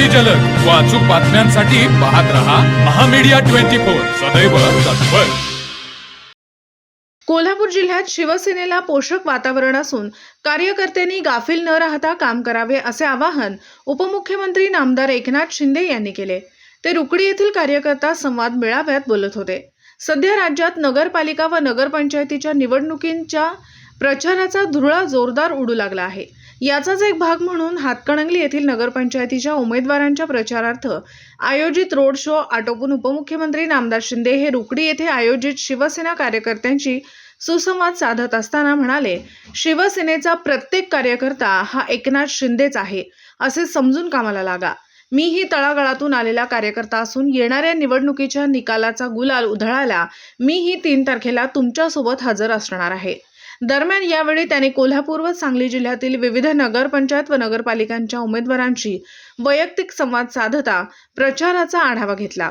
अगदी जलद. व अचूक बातम्यांसाठी पाहत रहा महामीडिया ट्वेंटी फोर. सदैव तत्पर. कोल्हापूर जिल्ह्यात शिवसेनेला पोषक वातावरण असून कार्यकर्त्यांनी गाफील न राहता काम करावे असे आवाहन उपमुख्यमंत्री नामदार एकनाथ शिंदे यांनी केले. ते रुकडी येथील कार्यकर्ता संवाद मेळाव्यात बोलत होते. सध्या राज्यात नगरपालिका व नगरपंचायतीच्या निवडणुकींच्या प्रचाराचा धुरळा जोरदार उडू लागला आहे. याचाच एक भाग म्हणून हातकणंगली येथील नगरपंचायतीच्या उमेदवारांच्या प्रचारार्थ आयोजित रोड शो आटोपून उपमुख्यमंत्री नामदार शिंदे हे रुकडी येथे आयोजित शिवसेना कार्यकर्त्यांशी सुसंवाद साधत असताना म्हणाले शिवसेनेचा प्रत्येक कार्यकर्ता हा एकनाथ शिंदेच आहे असे समजून कामाला लागा. मीही तळागाळातून आलेला कार्यकर्ता असून येणाऱ्या निवडणुकीच्या निकालाचा गुलाल उधळायला मीही तीन तारखेला तुमच्यासोबत हजर असणार आहे. दरम्यान यावेळी त्यांनी कोल्हापूर व सांगली जिल्ह्यातील विविध नगरपंचायत व नगरपालिकांच्या उमेदवारांशी वैयक्तिक संवाद साधता प्रचाराचा आढावा घेतला.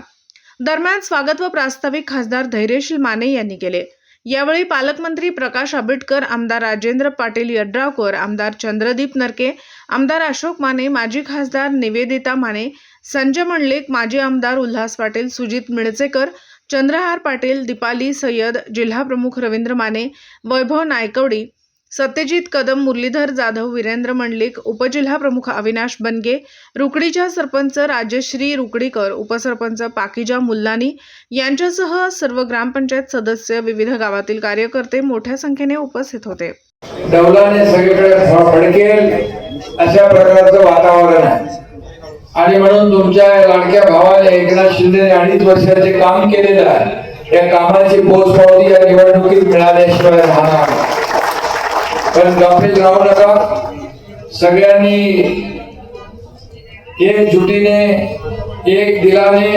दरम्यान स्वागत व प्रास्ताविक खासदार धैर्यशील माने यांनी केले. यावेळी पालकमंत्री प्रकाश आंबेडकर आमदार राजेंद्र पाटील यड्रावकर आमदार चंद्रदीप नरके आमदार अशोक माने माजी खासदार निवेदिता माने संजय मंडलिक माजी आमदार उल्हास पाटील सुजित मिळचेकर चंद्रहार पाटील दीपाली सय्यद जिल्हाप्रमुख रवींद्र माने वैभव नायकवडी सत्यजित कदम मुरलीधर जाधव वीरेंद्र मंडलिक उपजिल्हाप्रमुख अविनाश बनगे रुकडीच्या सरपंच राजश्री रुकडीकर उपसरपंच पाकिजा मुल्लानी यांच्यासह सर्व ग्रामपंचायत सदस्य विविध गावातील कार्यकर्ते मोठ्या संख्येने उपस्थित होते. डौलाने सगळीकडे फडकेल अशा प्रकारचं वातावरण आहे. आणि म्हणून तुमच्या लाडक्या भावाने एकनाथ शिंदे अडीच वर्षाचे काम केलेलं आहे. या कामाची पोचपावती या निवडणुकीत मिळाल्याशिवाय राहणार पण गाफील राहू नका. सगळ्यांनी एकजुटीने एक दिलाने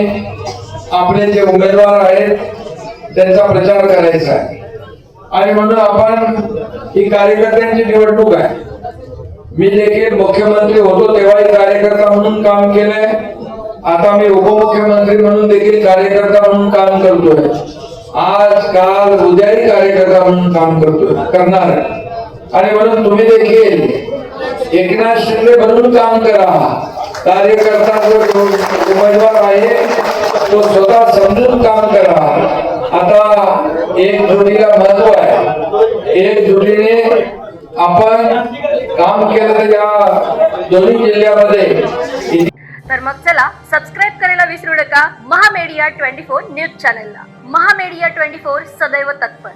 आपले जे उमेदवार आहेत त्यांचा प्रचार करायचा आहे. आणि म्हणून आपण ही कार्यकर्त्यांची निवडणूक आहे. मी देखील मुख्यमंत्री होतो तेव्हाही कार्यकर्ता म्हणून काम केलंय. आता मी उपमुख्यमंत्री म्हणून देखील कार्यकर्ता म्हणून काम करतोय. आज काल उद्याही कार्यकर्ता म्हणून काम करतोय करणार आणि म्हणून तुम्ही देखील एकनाथ शिंदे म्हणून काम करा. कार्यकर्ता जो उमेदवार आहे तो स्वतः समजून काम करा. आता एक जोडीला महत्त्व आहे. एक जोडीने आपण काम केलं तर या दोन्ही जिल्ह्यामध्ये. तर मग चला सबस्क्राईब करायला विसरू नका. महामेडिया ट्वेंटी फोर न्यूज चॅनलला. महामेडिया ट्वेंटी फोर सदैव तत्पर.